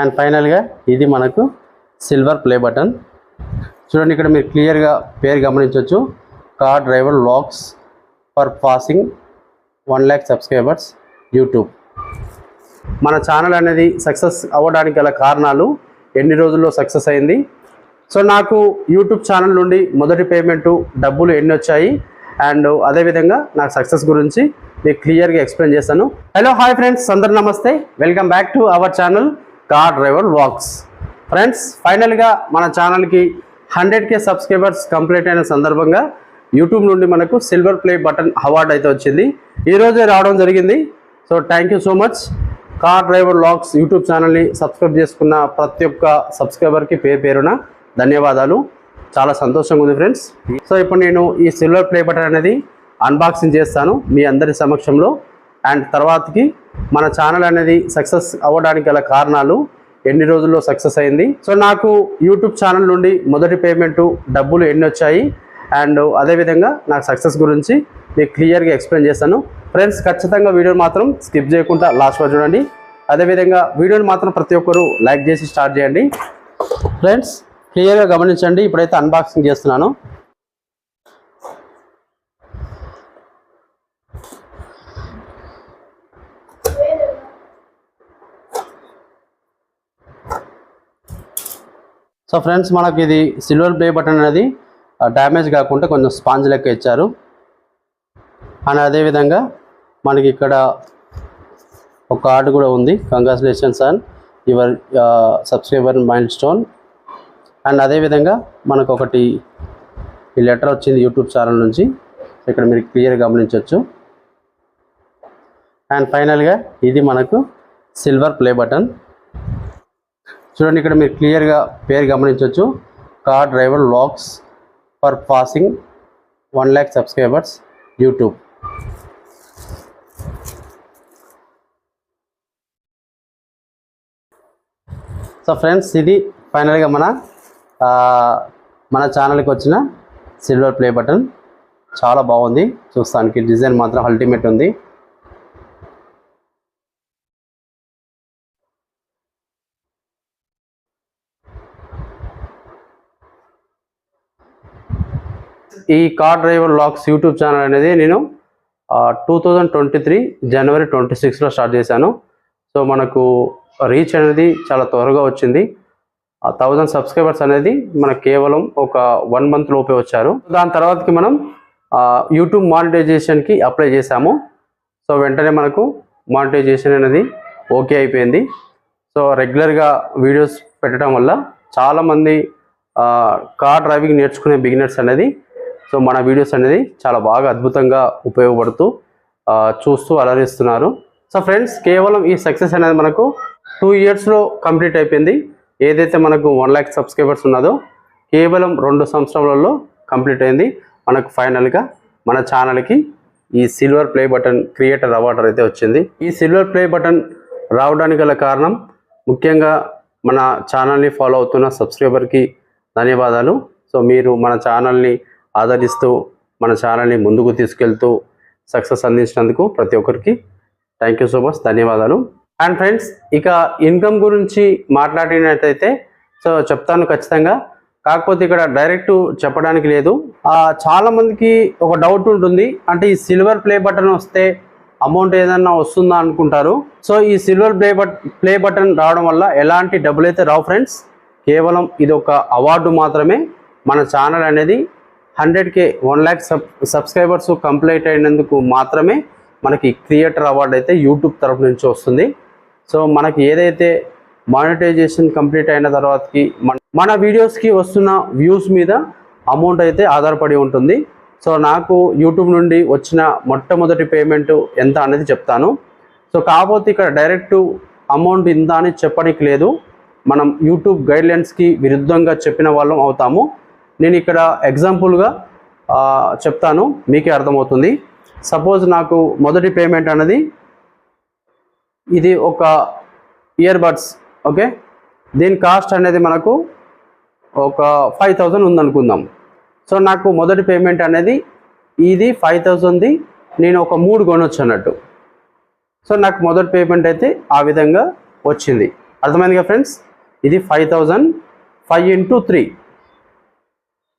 And ఫైనల్గా ఇది మనకు సిల్వర్ ప్లే బటన్ చూడండి ఇక్కడ మీరు క్లియర్గా పేరు గమనించవచ్చు. Car driver logs for passing one lakh subscribers YouTube మన ఛానల్ అనేది సక్సెస్ అవ్వడానికి గల కారణాలు ఎన్ని రోజుల్లో సక్సెస్ అయింది? సో నాకు యూట్యూబ్ ఛానల్ నుండి మొదటి పేమెంట్ డబ్బులు ఎన్ని వచ్చాయి? అండ్ అదేవిధంగా నాకు సక్సెస్ గురించి మీకు క్లియర్గా ఎక్స్ప్లెయిన్ చేస్తాను. హలో హాయ్ ఫ్రెండ్స్ అందరు నమస్తే. Welcome back to our channel car driver logs friends ఫైనల్గా మన ఛానల్కి హండ్రెడ్ కే సబ్స్క్రైబర్స్ కంప్లీట్ అయిన సందర్భంగా యూట్యూబ్ నుండి మనకు సిల్వర్ ప్లే బటన్ అవార్డు అయితే వచ్చింది. ఈరోజే రావడం జరిగింది. So thank you so much car driver logs YouTube ఛానల్ని సబ్స్క్రైబ్ చేసుకున్న ప్రతి ఒక్క సబ్స్క్రైబర్కి పేరు పేరున ధన్యవాదాలు. చాలా సంతోషంగా ఉంది ఫ్రెండ్స్ సో ఇప్పుడు నేను ఈ సిల్వర్ ప్లే బటన్ అనేది అన్బాక్సింగ్ చేస్తాను మీ అందరి సమక్షంలో. అండ్ తర్వాతకి మన ఛానల్ అనేది సక్సెస్ అవ్వడానికి గల కారణాలు ఎన్ని రోజుల్లో సక్సెస్ అయింది. సో నాకు యూట్యూబ్ ఛానల్ నుండి మొదటి పేమెంటు డబ్బులు ఎన్ని వచ్చాయి అండ్ అదేవిధంగా నాకు సక్సెస్ గురించి మీకు క్లియర్గా ఎక్స్ప్లెయిన్ చేస్తాను. ఫ్రెండ్స్ ఖచ్చితంగా వీడియోని మాత్రం స్కిప్ చేయకుండా లాస్ట్ వరకు చూడండి. అదేవిధంగా వీడియోని మాత్రం ప్రతి ఒక్కరు లైక్ చేసి స్టార్ట్ చేయండి. ఫ్రెండ్స్ క్లియర్గా గమనించండి. ఇప్పుడైతే అన్బాక్సింగ్ చేస్తున్నాను. సో ఫ్రెండ్స్ మనకి ఇది సిల్వర్ ప్లే బటన్ అనేది డ్యామేజ్ కాకుండా కొంచెం స్పాంజ్ లెక్క ఇచ్చారు. అండ్ అదేవిధంగా మనకి ఇక్కడ ఒక కార్డు కూడా ఉంది. Congratulations and your subscriber milestone and అదేవిధంగా మనకు ఒకటి ఈ లెటర్ వచ్చింది యూట్యూబ్ ఛానల్ నుంచి. ఇక్కడ మీరు క్లియర్ గమనించవచ్చు. అండ్ ఫైనల్గా ఇది మనకు సిల్వర్ ప్లే బటన్. చూడండి ఇక్కడ మీరు క్లియర్గా పేరు గమనించవచ్చు. Car driver lax for passing one lakh subscribers YouTube. So friends ఇది ఫైనల్గా మన మన ఛానల్కి వచ్చిన సిల్వర్ ప్లే బటన్. చాలా బాగుంది. చూస్తానికి డిజైన్ మాత్రం అల్టిమేట్ ఉంది. ఈ car driver lax YouTube channel అనేది నేను టూ థౌజండ్ ట్వంటీ త్రీ జనవరి ట్వంటీ సిక్స్లో స్టార్ట్ చేశాను. సో మనకు రీచ్ అనేది చాలా త్వరగా వచ్చింది. ఆ థౌజండ్ సబ్స్క్రైబర్స్ అనేది మనకు కేవలం ఒక వన్ మంత్ లోపే వచ్చారు. దాని తర్వాతకి మనం యూట్యూబ్ మానిటైజేషన్కి అప్లై చేశాము. సో వెంటనే మనకు మానిటైజేషన్ అనేది ఓకే అయిపోయింది. సో రెగ్యులర్గా వీడియోస్ పెట్టడం వల్ల చాలామంది కార్ డ్రైవింగ్ నేర్చుకునే బిగినర్స్ అనేది సో మన వీడియోస్ అనేది చాలా బాగా అద్భుతంగా ఉపయోగపడుతూ చూస్తూ అలరిస్తున్నారు. సో ఫ్రెండ్స్ కేవలం ఈ సక్సెస్ అనేది మనకు టూ ఇయర్స్లో కంప్లీట్ అయిపోయింది. ఏదైతే మనకు వన్ ల్యాక్ సబ్స్క్రైబర్స్ ఉన్నదో కేవలం రెండు సంవత్సరాలలో కంప్లీట్ అయింది. మనకు ఫైనల్గా మన ఛానల్కి ఈ silver play button creator award అయితే వచ్చింది. ఈ సిల్వర్ ప్లే బటన్ రావడానికి గల కారణం ముఖ్యంగా మన ఛానల్ని ఫాలో అవుతున్న సబ్స్క్రైబర్కి ధన్యవాదాలు. సో మీరు మన ఛానల్ని ఆదరిస్తూ మన ఛానల్ని ముందుకు తీసుకెళ్తూ సక్సెస్ అందించినందుకు ప్రతి ఒక్కరికి థ్యాంక్ యూ సో మచ్ ధన్యవాదాలు. అండ్ ఫ్రెండ్స్ ఇక ఇన్కమ్ గురించి మాట్లాడినట్టయితే సో చెప్తాను ఖచ్చితంగా. కాకపోతే ఇక్కడ డైరెక్ట్ చెప్పడానికి లేదు. చాలామందికి చాలా మందికి ఒక డౌట్ ఉంటుంది. అంటే ఈ సిల్వర్ ప్లే బటన్ వస్తే అమౌంట్ ఏదన్నా వస్తుందా అనుకుంటారు. సో ఈ silver play but play button రావడం వల్ల ఎలాంటి డబ్బులు అయితే రావు ఫ్రెండ్స్ కేవలం ఇది ఒక అవార్డు మాత్రమే మన ఛానల్ అనేది hundred K one lakh sub subscribers complete అయినందుకు మాత్రమే మనకి క్రియేటర్ అవార్డు అయితే యూట్యూబ్ తరపు నుంచి వస్తుంది. సో మనకి ఏదైతే మానిటైజేషన్ కంప్లీట్ అయిన తర్వాతకి మన మన వీడియోస్కి వస్తున్న వ్యూస్ మీద అమౌంట్ అయితే ఆధారపడి ఉంటుంది. సో నాకు యూట్యూబ్ నుండి వచ్చిన మొట్టమొదటి పేమెంట్ ఎంత అనేది చెప్తాను. సో కాకపోతే ఇక్కడ డైరెక్ట్ అమౌంట్ ఇంత అని చెప్పడానికి లేదు. మనం యూట్యూబ్ గైడ్లైన్స్కి విరుద్ధంగా చెప్పిన వాళ్ళం అవుతాము. నేను ఇక్కడ ఎగ్జాంపుల్గా చెప్తాను. మీకే అర్థమవుతుంది. సపోజ్ నాకు మొదటి పేమెంట్ అనేది ఇది ఒక ఇయర్ బడ్స్ ఓకే దీని కాస్ట్ అనేది మనకు ఒక ఫైవ్ థౌజండ్ ఉందనుకుందాం. సో నాకు మొదటి పేమెంట్ అనేది ఇది ఫైవ్ థౌజండ్ది నేను ఒక మూడు కొనొచ్చు అన్నట్టు. సో నాకు మొదటి పేమెంట్ అయితే ఆ విధంగా వచ్చింది. అర్థమైందిగా ఫ్రెండ్స్ ఇది five thousand five into three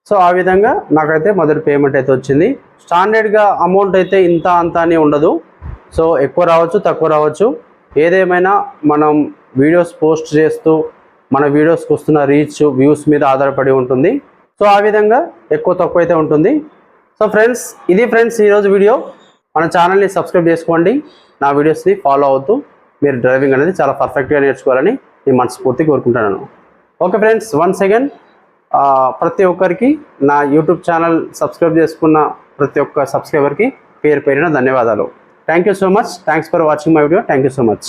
so ఆ విధంగా నాకైతే మొదటి పేమెంట్ అయితే వచ్చింది. స్టాండర్డ్గా అమౌంట్ అయితే ఇంత అంత అని ఉండదు. సో ఎక్కువ రావచ్చు తక్కువ రావచ్చు. ఏదేమైనా మనం వీడియోస్ పోస్ట్ చేస్తూ మన వీడియోస్కి వస్తున్న రీచ్ వ్యూస్ మీద ఆధారపడి ఉంటుంది. సో ఆ విధంగా ఎక్కువ తక్కువ అయితే ఉంటుంది. సో ఫ్రెండ్స్ ఇది ఫ్రెండ్స్ ఈరోజు వీడియో మన ఛానల్ని సబ్స్క్రైబ్ చేసుకోండి. నా వీడియోస్ని ఫాలో అవుతూ మీరు డ్రైవింగ్ అనేది చాలా పర్ఫెక్ట్గా నేర్చుకోవాలని నేను మనస్ఫూర్తి కోరుకుంటున్నాను. ఓకే ఫ్రెండ్స్ వన్ సెకండ్ ప్రతి ఒక్కరికి నా యూట్యూబ్ ఛానల్ సబ్స్క్రైబ్ చేసుకున్న ప్రతి ఒక్క సబ్స్క్రైబర్కి పేరు పేరిన ధన్యవాదాలు. Thank you so much thanks for watching my video thank you so much